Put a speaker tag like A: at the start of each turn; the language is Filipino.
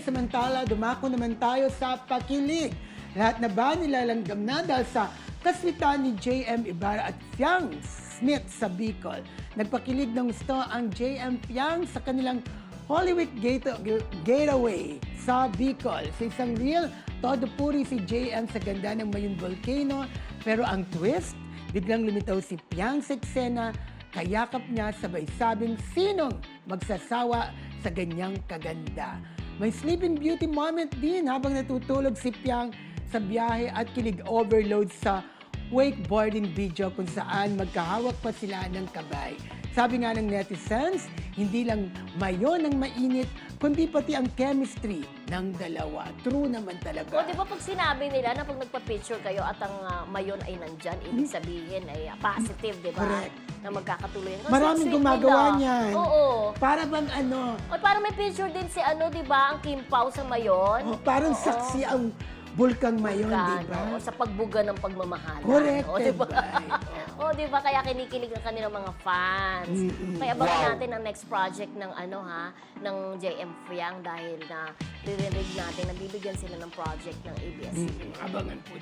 A: samantala dumako naman tayo sa pakilig. Lahat na ba nilalanggam na dahil sa kaswitan ni JM Ibarra at Fiang Smith sa Bicol. Nagpakilig ng gusto ang JM Fiang sa kanilang Holy Week Gate- Getaway sa Bicol. Sa isang reel, todo puri si JM sa ganda ng Mayun Volcano. Pero ang twist, biglang lumitaw si Piang sa eksena, kayakap niya sabay sabing sinong magsasawa sa ganyang kaganda. May sleeping beauty moment din habang natutulog si Piang sa biyahe at kilig overload sa wakeboarding video kung saan magkahawak pa sila ng kabay. Sabi nga ng netizens, hindi lang mayon ang mainit, kundi pati ang chemistry ng dalawa. True naman talaga.
B: O, di ba pag sinabi nila na pag nagpa-picture kayo at ang ah, mayon ay nandyan, ibig sabihin ay ah, positive, di ba?
A: Correct.
B: Na magkakatuloy. Ang
A: Maraming
B: sweet
A: gumagawa
B: nila.
A: niyan.
B: Oo.
A: Para bang ano,
B: O, parang may picture din si ano, di ba? Ang Kim Pao sa mayon.
A: oh, parang
B: Oo.
A: saksi ang bulkang mayon, di ba?
B: sa pagbuga ng pagmamahal.
A: Correct,
B: O, di ba? O, di ba? Kaya kinikilig ang kanilang mga fans. Kaya abangan natin ang next project ng ano ha, ng JM Fiang dahil na ririnig natin na bibigyan sila ng project ng ABS-CBN.
A: Abangan po.